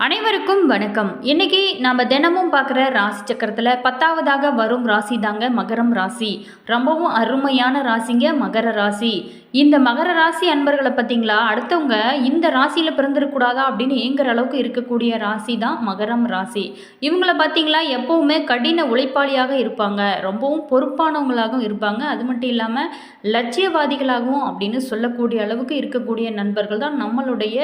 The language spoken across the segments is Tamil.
அனைவருக்கும் வணக்கம். இன்னைக்கு நம்ம தினமும் பார்க்குற ராசி சக்கரத்தில் பத்தாவதாக வரும் ராசி தாங்க மகரம் ராசி. ரொம்பவும் அருமையான ராசிங்க மகர ராசி. இந்த மகர ராசி அன்பர்களை பார்த்தீங்களா? அடுத்தவங்க இந்த ராசியில் பிறந்திருக்கூடாதா அப்படின்னு ஏங்குற அளவுக்கு இருக்கக்கூடிய ராசி தான் மகரம் ராசி. இவங்கள பார்த்தீங்களா? எப்போவுமே கடின உழைப்பாளியாக இருப்பாங்க. ரொம்பவும் பொறுப்பானவங்களாகவும் இருப்பாங்க. அது மட்டும் இல்லாமல் லட்சியவாதிகளாகவும் அப்படின்னு சொல்லக்கூடிய அளவுக்கு இருக்கக்கூடிய நண்பர்கள் தான் நம்மளுடைய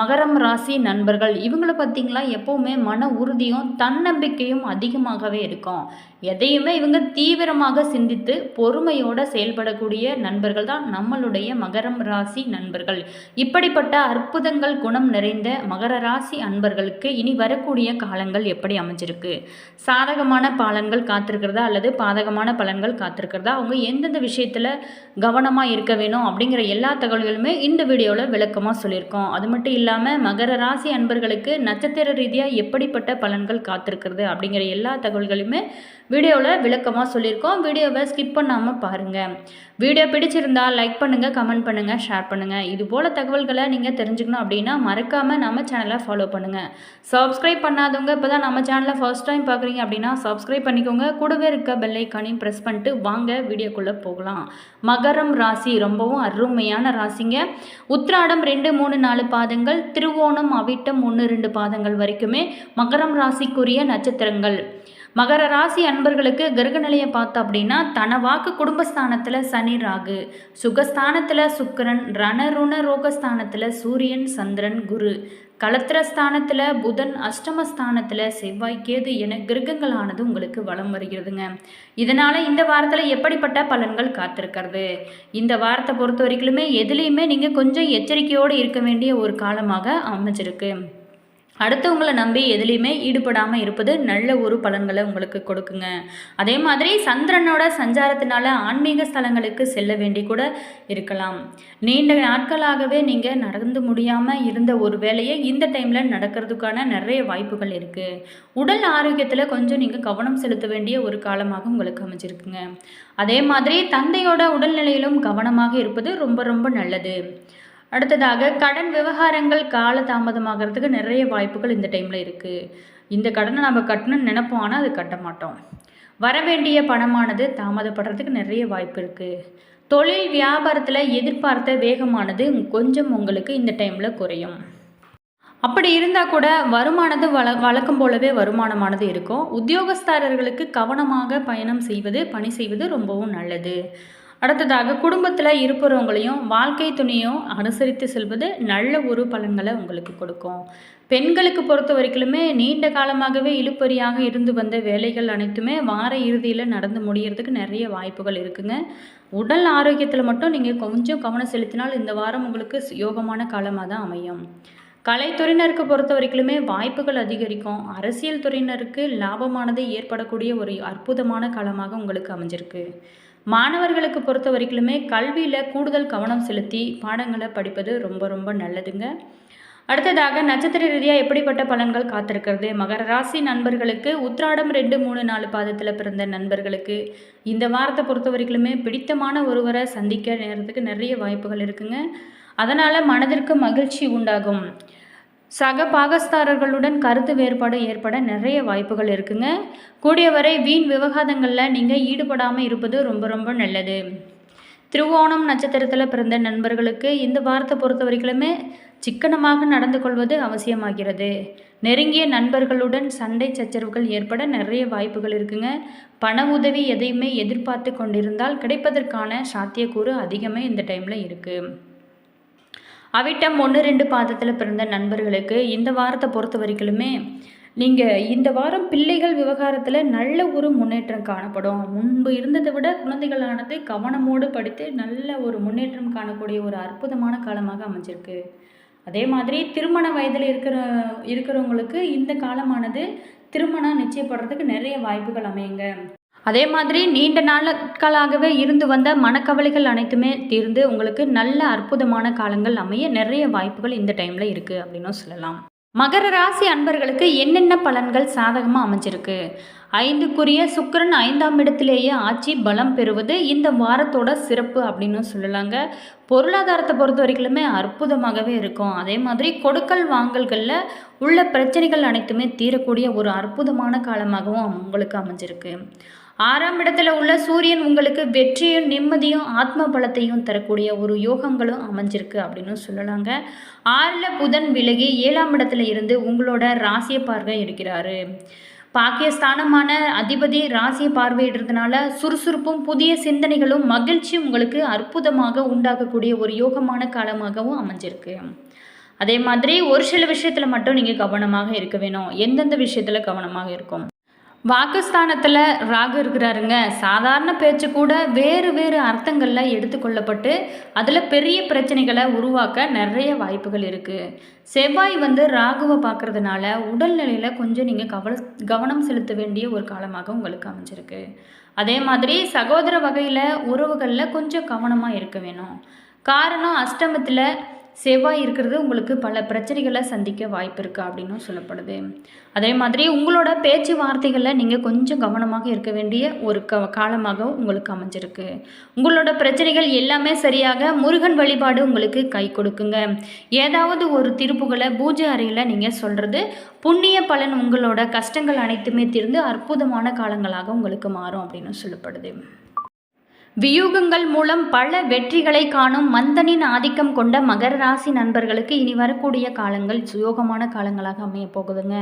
மகரம் ராசி நண்பர்கள். இவங்கள பார்த்தீங்களா? எப்போவுமே மன உறுதியும் தன்னம்பிக்கையும் அதிகமாகவே இருக்கும். எதையுமே இவங்க தீவிரமாக சிந்தித்து பொறுமையோடு செயல்படக்கூடிய நண்பர்கள் தான் நம்மளுடைய மகரம் ராசி நண்பர்கள். இப்படிப்பட்ட அற்புதங்கள் குணம் நிறைந்த மகர ராசி அன்பர்களுக்கு இனி வரக்கூடிய காலங்கள் எப்படி அமைஞ்சிருக்கு? சாதகமான பலன்கள் காத்திருக்கிறதா அல்லது பாதகமான பலன்கள் காத்திருக்கிறதா? அவங்க எந்தெந்த விஷயத்தில் கவனமாக இருக்க வேணும் அப்படிங்கிற எல்லா தகவல்களுமே இந்த வீடியோவில் விளக்கமாக சொல்லியிருக்கோம். அது மட்டும் இல்லாமல் மகர ராசி அன்பர்களுக்கு நட்சத்திர ரீதியாக எப்படிப்பட்ட பலன்கள் காத்திருக்கிறது அப்படிங்கிற எல்லா தகவல்களுமே வீடியோவில் விளக்கமாக சொல்லியிருக்கோம். வீடியோவை ஸ்கிப் பண்ணாமல் பாருங்கள் வீடியோ பிடிச்சிருந்தா லைக் பண்ணுங்கள் கமெண்ட் பண்ணுங்கள் ஷேர் பண்ணுங்கள் இது போல் தகவல்களை நீங்கள் தெரிஞ்சுக்கணும் அப்படின்னா மறக்காமல் நம்ம சேனலை ஃபாலோ பண்ணுங்கள் சப்ஸ்கிரைப் பண்ணாதவங்க இப்போ தான் நம்ம சேனலை ஃபர்ஸ்ட் டைம் பார்க்குறீங்க அப்படின்னா சப்ஸ்கிரைப் பண்ணிக்கோங்க. கூடவே இருக்க பெல்லைக்கானையும் ப்ரெஸ் பண்ணிட்டு வாங்க வீடியோக்குள்ளே போகலாம். மகரம் ராசி ரொம்பவும் அருமையான ராசிங்க. உத்ராடம் ரெண்டு மூணு நாலு பாதங்கள் திருவோணம் அவிட்டம் ஒன்று ரெண்டு பாதங்கள் வரைக்குமே மகரம் ராசிக்குரிய நட்சத்திரங்கள். மகர ராசி அன்பர்களுக்கு கிரகநிலையை பார்த்தோம் அப்படின்னா தன வாக்கு குடும்பஸ்தானத்தில் சனி ராகு. சுகஸ்தானத்தில் சுக்கரன் ரணருண ரோகஸ்தானத்தில் சூரியன் சந்திரன் குரு. கலத்திரஸ்தானத்தில் புதன் அஷ்டமஸ்தானத்தில் செவ்வாய்க்கேது என கிரகங்களானது உங்களுக்கு வளம் வருகிறதுங்க. இதனால் இந்த வாரத்தில் எப்படிப்பட்ட பலன்கள் காத்திருக்கிறது? இந்த வாரத்தை பொறுத்த வரைக்குமே எதுலேயுமே நீங்கள் கொஞ்சம் எச்சரிக்கையோடு இருக்க வேண்டிய ஒரு காலமாக அமைஞ்சிருக்கு. அடுத்தவங்களை நம்பி எதுலேயுமே ஈடுபடாமல் இருப்பது நல்ல ஒரு பலன்களை உங்களுக்கு கொடுக்குங்க. அதே மாதிரி சந்திரனோட சஞ்சாரத்தினால ஆன்மீக ஸ்தலங்களுக்கு செல்ல வேண்டி கூட இருக்கலாம். நீண்ட நாட்களாகவே நீங்கள் நடந்து முடியாமல் இருந்த ஒரு வேலையை இந்த டைமில் நடக்கிறதுக்கான நிறைய வாய்ப்புகள் இருக்குது உடல் ஆரோக்கியத்தில் கொஞ்சம் நீங்கள் கவனம் செலுத்த வேண்டிய ஒரு காலமாக உங்களுக்கு அமைஞ்சிருக்குங்க. அதே மாதிரி தந்தையோட உடல்நிலையிலும் கவனமாக இருப்பது ரொம்ப ரொம்ப நல்லது. அடுத்ததாக கடன் விவகாரங்கள் கால தாமதமாகிறதுக்கு நிறைய வாய்ப்புகள் இந்த டைமில் இருக்குது இந்த கடனை நம்ம கட்டணும்னு நினைப்போம் ஆனால் அது கட்ட மாட்டோம். வர வேண்டிய பணமானது தாமதப்படுறதுக்கு நிறைய வாய்ப்பு இருக்குது தொழில் வியாபாரத்தில் எதிர்பார்த்த வேகமானது கொஞ்சம் உங்களுக்கு இந்த டைமில் குறையும். அப்படி இருந்தால் கூட வருமானது வள வழக்கம் போலவே வருமானமானது இருக்கும். உத்தியோகஸ்தாரர்களுக்கு கவனமாக பயணம் செய்வது பணி செய்வது ரொம்பவும் நல்லது. அடுத்ததாக குடும்பத்தில் இருப்பவங்களையும் வாழ்க்கை துணையும் அனுசரித்து செல்வது நல்ல ஒரு பலன்களை உங்களுக்கு கொடுக்கும். பெண்களுக்கு பொறுத்த வரைக்குமே நீண்ட காலமாகவே இழுப்பறியாக இருந்து வந்த வேலைகள் அனைத்துமே வார இறுதியில் நடந்து முடியறதுக்கு நிறைய வாய்ப்புகள் இருக்குங்க. உடல் ஆரோக்கியத்தில் மட்டும் நீங்கள் கொஞ்சம் கவனம் செலுத்தினால் இந்த வாரம் உங்களுக்கு யோகமான காலமாக தான் அமையும். கலைத்துறையினருக்கு பொறுத்த வரைக்குமே வாய்ப்புகள் அதிகரிக்கும். அரசியல் துறையினருக்கு லாபமானது ஏற்படக்கூடிய ஒரு அற்புதமான காலமாக உங்களுக்கு அமைஞ்சிருக்கு. மாணவர்களுக்கு பொறுத்த வரைக்குமே கல்வியில் கூடுதல் கவனம் செலுத்தி பாடங்களை படிப்பது ரொம்ப ரொம்ப நல்லதுங்க. அடுத்ததாக நட்சத்திர ரீதியாக எப்படிப்பட்ட பலன்கள் காத்திருக்கிறது? மகர ராசி நண்பர்களுக்கு உத்ராடம் ரெண்டு மூணு நாலு பாதத்தில் பிறந்த நண்பர்களுக்கு இந்த வாரத்தை பொறுத்த வரைக்குமே பிடித்தமான ஒருவரை சந்திக்க நேரத்துக்கு நிறைய வாய்ப்புகள் இருக்குங்க. அதனால் மனதிற்கு மகிழ்ச்சி உண்டாகும். சக பாகஸ்தாரர்களுடன் கருத்து வேறுபாடு ஏற்பட நிறைய வாய்ப்புகள் இருக்குங்க. கூடியவரை வீண் விவகாரங்களில் நீங்கள் ஈடுபடாமல் இருப்பது ரொம்ப ரொம்ப நல்லது. திருவோணம் நட்சத்திரத்தில் பிறந்த நண்பர்களுக்கு இந்த வாரத்தை பொறுத்த வரைக்குமே சிக்கனமாக நடந்து கொள்வது அவசியமாகிறது. நெருங்கிய நண்பர்களுடன் சண்டை சச்சரவுகள் ஏற்பட நிறைய வாய்ப்புகள் இருக்குங்க. பண உதவி எதையுமே எதிர்பார்த்து கொண்டிருந்தால் கிடைப்பதற்கான சாத்தியக்கூறு அதிகமே இந்த டைமில் இருக்குது அவிட்டம் ஒன்று ரெண்டு பாதத்தில் பிறந்த நண்பர்களுக்கு இந்த வாரத்தை பொறுத்த வரைக்குமே நீங்கள் இந்த வாரம் பிள்ளைகள் விவகாரத்தில் நல்ல ஒரு முன்னேற்றம் காணப்படும். முன்பு இருந்ததை விட குழந்தைகளானது கவனமோடு படித்து நல்ல ஒரு முன்னேற்றம் காணக்கூடிய ஒரு அற்புதமான காலமாக அமைஞ்சிருக்கு. அதே மாதிரி திருமண வயதில் இருக்கிற இருக்கிறவங்களுக்கு இந்த காலமானது திருமணம் நிச்சயப்படுறதுக்கு நிறைய வாய்ப்புகள் அமையுங்க. அதே மாதிரி நீண்ட நாட்களாகவே இருந்து வந்த மனக்கவலைகள் அனைத்துமே தீர்ந்து உங்களுக்கு நல்ல அற்புதமான காலங்கள் அமைய நிறைய வாய்ப்புகள் இந்த டைமில் இருக்குது அப்படின்னும் சொல்லலாம். மகர ராசி அன்பர்களுக்கு என்னென்ன பலன்கள் சாதகமாக அமைஞ்சிருக்கு? ஐந்துக்குரிய சுக்கிரன் ஐந்தாம் இடத்திலேயே ஆட்சி பலம் பெறுவது இந்த வாரத்தோட சிறப்பு அப்படின்னு சொல்லலாங்க. பொருளாதாரத்தை பொறுத்த வரைக்குமே அற்புதமாகவே இருக்கும். அதே மாதிரி கொடுக்கல் வாங்கல்களில் உள்ள பிரச்சனைகள் அனைத்துமே தீரக்கூடிய ஒரு அற்புதமான காலமாகவும் உங்களுக்கு அமைஞ்சிருக்கு. ஆறாம் இடத்துல உள்ள சூரியன் உங்களுக்கு வெற்றியும் நிம்மதியும் ஆத்ம பலத்தையும் தரக்கூடிய ஒரு யோகங்களும் அமைஞ்சிருக்கு அப்படின்னு சொல்லலாங்க. ஆறில் புதன் விலகி ஏழாம் இடத்துல இருந்து உங்களோட ராசியை பார்வை இருக்கிறாரு பாக்கியஸ்தானமான அதிபதி ராசியை பார்வையிடுறதுனால சுறுசுறுப்பும் புதிய சிந்தனைகளும் மகிழ்ச்சியும் உங்களுக்கு அற்புதமாக உண்டாகக்கூடிய ஒரு யோகமான காலமாகவும் அமைஞ்சிருக்கு. அதே மாதிரி ஒரு சில விஷயத்தில் மட்டும் நீங்கள் கவனமாக இருக்க வேணும். எந்தெந்த விஷயத்தில் கவனமாக இருக்கும்? வாக்குஸ்தானத்தில் ராகு இருக்கிறாருங்க. சாதாரண பேச்சு கூட வேறு வேறு அர்த்தங்களில் எடுத்துக்கொள்ளப்பட்டு அதில் பெரிய பிரச்சனைகளை உருவாக்க நிறைய வாய்ப்புகள் இருக்குது செவ்வாய் வந்து ராகுவை பார்க்குறதுனால உடல்நிலையில் கொஞ்சம் நீங்கள் கவல கவனம் செலுத்த வேண்டிய ஒரு காலமாக உங்களுக்கு அமைஞ்சிருக்கு. அதே மாதிரி சகோதர வகையில் உறவுகளில் கொஞ்சம் கவனமாக இருக்க வேணும். காரணம் அஷ்டமத்தில் செவ்வாய் இருக்கிறது உங்களுக்கு பல பிரச்சனைகளை சந்திக்க வாய்ப்பு இருக்குது அப்படின்னும் சொல்லப்படுது. அதே மாதிரி உங்களோட பேச்சுவார்த்தைகளில் நீங்கள் கொஞ்சம் கவனமாக இருக்க வேண்டிய ஒரு க காலமாக உங்களுக்கு அமைஞ்சிருக்கு. உங்களோட பிரச்சனைகள் எல்லாமே சரியாக முருகன் வழிபாடு உங்களுக்கு கை கொடுக்குங்க. ஏதாவது ஒரு திருப்புகளை பூஜை அறையில் நீங்கள் சொல்கிறது புண்ணிய பலன் உங்களோட கஷ்டங்கள் அனைத்துமே தீர்ந்து அற்புதமான காலங்களாக உங்களுக்கு மாறும் அப்படின்னு சொல்லப்படுது. வியூகங்கள் மூலம் பல வெற்றிகளை காணும் மந்தனின் ஆதிக்கம் கொண்ட மகர ராசி நண்பர்களுக்கு இனி வரக்கூடிய காலங்கள் சுயோகமான காலங்களாக அமைய போகுதுங்க.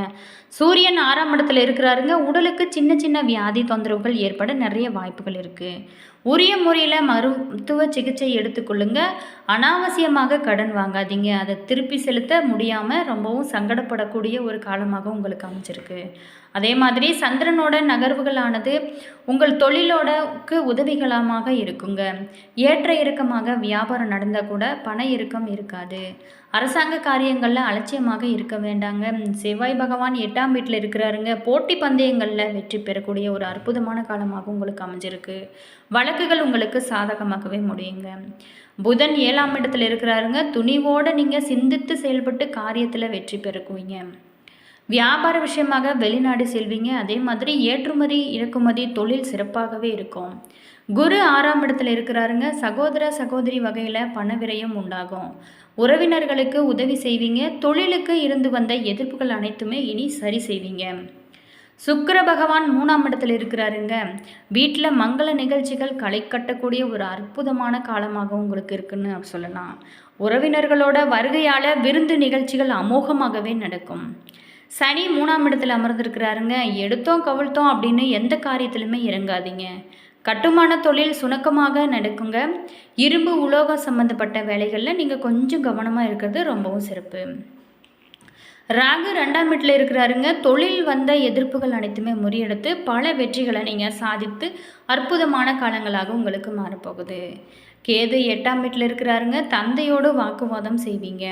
சூரியன் ஆறாம் இடத்துல இருக்கிறாருங்க. உடலுக்கு சின்ன சின்ன வியாதி தொந்தரவுகள் ஏற்பட நிறைய வாய்ப்புகள் இருக்குது உரிய முறையில் மருத்துவ சிகிச்சை எடுத்துக்கொள்ளுங்க. அனாவசியமாக கடன் வாங்காதீங்க. அதை திருப்பி செலுத்த முடியாமல் ரொம்பவும் சங்கடப்படக்கூடிய ஒரு காலமாக உங்களுக்கு அமைஞ்சிருக்கு. அதே மாதிரி சந்திரனோட நகர்வுகளானது உங்கள் தொழிலோடக்கு உதவிகளமாக இருக்குங்க. ஏற்ற இறக்கமாக வியாபாரம் நடந்தால் கூட பண இறுக்கம் இருக்காது. அரசாங்க காரியங்களில் அலட்சியமாக இருக்க வேண்டாங்க. செவ்வாய் பகவான் எட்டாம் வீட்டில் இருக்கிறாருங்க. போட்டி பந்தயங்களில் வெற்றி பெறக்கூடிய ஒரு அற்புதமான காலமாக உங்களுக்கு அமைஞ்சிருக்கு. வழக்குகள் உங்களுக்கு சாதகமாகவே முடியுங்க. புதன் ஏழாம் இடத்துல இருக்கிறாருங்க. துணிவோடு நீங்கள் சிந்தித்து செயல்பட்டு காரியத்தில் வெற்றி பெறக்குவீங்க. வியாபார விஷயமாக வெளிநாடு செல்வீங்க. அதே மாதிரி ஏற்றுமதி இறக்குமதி தொழில் சிறப்பாகவே இருக்கும். குரு ஆறாம் இடத்துல இருக்கிறாருங்க. சகோதர சகோதரி வகையில் பண விரயம் உண்டாகும். உறவினர்களுக்கு உதவி செய்வீங்க. தொழிலுக்கு இருந்து வந்த எதிர்ப்புகள் அனைத்துமே இனி சரி செய்வீங்க. சுக்கர பகவான் மூணாம் இடத்துல இருக்கிறாருங்க. வீட்டில் மங்கள நிகழ்ச்சிகள் களை கட்டக்கூடிய ஒரு அற்புதமான காலமாக உங்களுக்கு இருக்குன்னு சொல்லலாம். உறவினர்களோட வருகையால் விருந்து நிகழ்ச்சிகள் அமோகமாகவே நடக்கும். சனி மூணாம் இடத்துல அமர்ந்திருக்கிறாருங்க. எடுத்தோம் கவிழ்த்தோம் அப்படின்னு எந்த காரியத்திலுமே இறங்காதீங்க. கட்டுமான தொழில் சுணக்கமாக நடக்குங்க. இரும்பு உலோகம் சம்மந்தப்பட்ட வேலைகளில் நீங்கள் கொஞ்சம் கவனமாக இருக்கிறது ரொம்பவும் சிறப்பு. ராகு ரெண்டாம் வீட்டில் இருக்கிறாருங்க. தொழில் வந்த எதிர்ப்புகள் அனைத்துமே முறியெடுத்து பல வெற்றிகளை நீங்கள் சாதித்து அற்புதமான காலங்களாக உங்களுக்கு மாறப்போகுது. கேது எட்டாம் வீட்டில் இருக்கிறாருங்க. தந்தையோடு வாக்குவாதம் செய்வீங்க.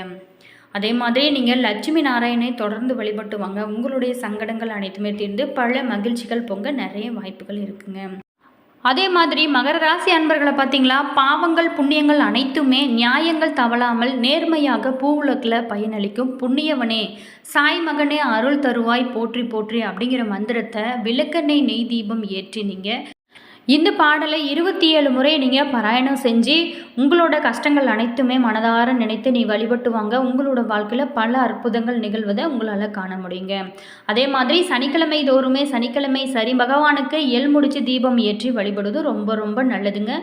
அதே மாதிரி நீங்கள் லட்சுமி நாராயணை தொடர்ந்து வழிபட்டு வாங்க. உங்களுடைய சங்கடங்கள் அனைத்துமே தீர்ந்து பல மகிழ்ச்சிகள் பொங்க நிறைய வாய்ப்புகள் இருக்குங்க. அதே மாதிரி மகர ராசி அன்பர்களை பார்த்தீங்களா? பாவங்கள் புண்ணியங்கள் அனைத்துமே நியாயங்கள் தவளாமல் நேர்மையாக பூவுலக்கில் பயனளிக்கும் புண்ணியவனே. சாய் மகனே அருள் தருவாய் போற்றி போற்றி அப்படிங்கிற மந்திரத்தை விளக்கெண்ணெய் நெய் தீபம் ஏற்றி நீங்கள் இந்த பாடலை இருபத்தி ஏழு முறை நீங்கள் பாராயணம் செஞ்சு உங்களோட கஷ்டங்கள் அனைத்துமே மனதார நினைத்து நீ வழிபட்டு வாங்க. உங்களோட வாழ்க்கையில் பல அற்புதங்கள் நிகழ்வதை உங்களால் காண முடியுங்க. அதே மாதிரி சனிக்கிழமை தோறுமே சனிக்கிழமை சரி பகவானுக்கு எல் முடிச்சு தீபம் ஏற்றி வழிபடுவது ரொம்ப ரொம்ப நல்லதுங்க.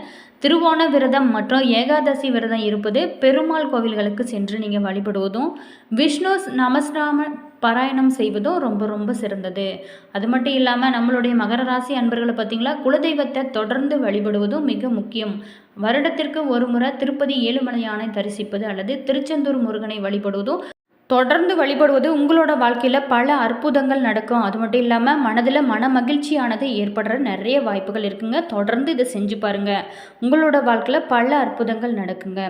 திருவோண விரதம் மற்றும் ஏகாதசி விரதம் இருப்பது பெருமாள் கோவில்களுக்கு சென்று நீங்கள் வழிபடுவதும் விஷ்ணு நமஸ்ராம பாராயணம் செய்வதும் ரொம்ப ரொம்ப சிறந்தது. அது மட்டும் இல்லாமல் நம்மளுடைய மகர ராசி அன்பர்களை பார்த்திங்களா குலதெய்வத்தை தொடர்ந்து வழிபடுவதும் மிக முக்கியம். வருடத்திற்கு ஒரு முறை திருப்பதி ஏழுமலையானை தரிசிப்பது அல்லது திருச்செந்தூர் முருகனை வழிபடுவதும் தொடர்ந்து வழிபடுவது உங்களோட வாழ்க்கையில் பல அற்புதங்கள் நடக்கும். அது மட்டும் இல்லாமல் மனதில் மன மகிழ்ச்சியானது ஏற்படுற நிறைய வாய்ப்புகள் இருக்குங்க. தொடர்ந்து இதை செஞ்சு பாருங்கள் உங்களோட வாழ்க்கையில் பல அற்புதங்கள் நடக்குங்க.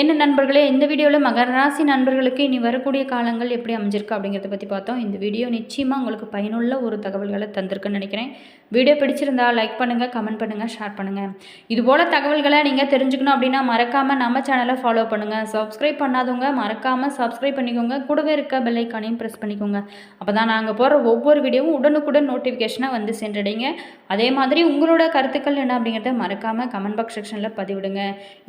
என்ன நண்பர்களே இந்த வீடியோவில் மகர ராசி நண்பர்களுக்கு இனி வரக்கூடிய காலங்கள் எப்படி அமைஞ்சிருக்கு அப்படிங்கிறத பற்றி பார்த்தோம். இந்த வீடியோ நிச்சயமாக உங்களுக்கு பயனுள்ள ஒரு தகவல்களை தந்திருக்குன்னு நினைக்கிறேன். வீடியோ பிடிச்சிருந்தா லைக் பண்ணுங்கள் கமெண்ட் பண்ணுங்கள் ஷேர் பண்ணுங்கள் இதுபோல் தகவல்களை நீங்கள் தெரிஞ்சுக்கணும் அப்படின்னா மறக்காமல் நம்ம சேனலை ஃபாலோ பண்ணுங்கள் சப்ஸ்கிரைப் பண்ணாதவங்க மறக்காமல் சப்ஸ்கிரைப் பண்ணிக்கோங்க. கூடவே இருக்க பெல்லைக்கானையும் ப்ரெஸ் பண்ணிக்கோங்க. அப்போ தான் நாங்கள் போடுற ஒவ்வொரு வீடியோவும் உடனுக்குடன் நோட்டிஃபிகேஷனாக வந்து சென்றடைங்க. அதே மாதிரி உங்களோட கருத்துக்கள் என்ன அப்படிங்கிறத மறக்காமல் கமெண்ட் பாக்ஸ் செக்ஷனில் பதிவிடுங்க.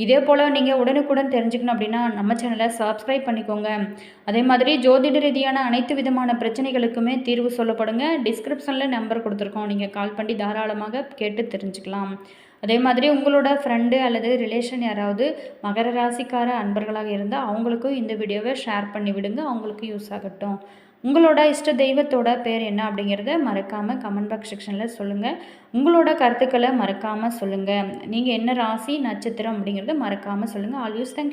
இதே போல் நீங்கள் உடனுக்குடன் தெரிஞ்சுக்கணும் அப்படின்னா நம்ம சேனலை சப்ஸ்கிரைப் பண்ணிக்கோங்க. அதே மாதிரி ஜோதிட ரீதியான அனைத்து விதமான பிரச்சனைகளுக்குமே தீர்வு சொல்லப்படுங்க. டிஸ்கிரிப்ஷனில் நம்பர் கொடுத்துருக்கோம். நீங்கள் கால் பண்ணி தாராளமாக கேட்டு தெரிஞ்சுக்கலாம். அதே மாதிரி உங்களோட ஃப்ரெண்டு அல்லது ரிலேஷன் யாராவது மகர ராசிக்கார அன்பர்களாக இருந்தால் அவங்களுக்கும் இந்த வீடியோவை ஷேர் பண்ணி விடுங்க. அவங்களுக்கும் யூஸ் ஆகட்டும். உங்களோட இஷ்ட தெய்வத்தோட பேர் என்ன அப்படிங்கிறத மறக்காமல் கமெண்ட் பாக்ஸ் செக்ஷனில் சொல்லுங்கள் உங்களோட கருத்துக்களை மறக்காமல் சொல்லுங்கள் நீங்கள் என்ன ராசி நட்சத்திரம் அப்படிங்கிறத மறக்காமல் சொல்லுங்கள் ஆல்வேஸ் தேங்க்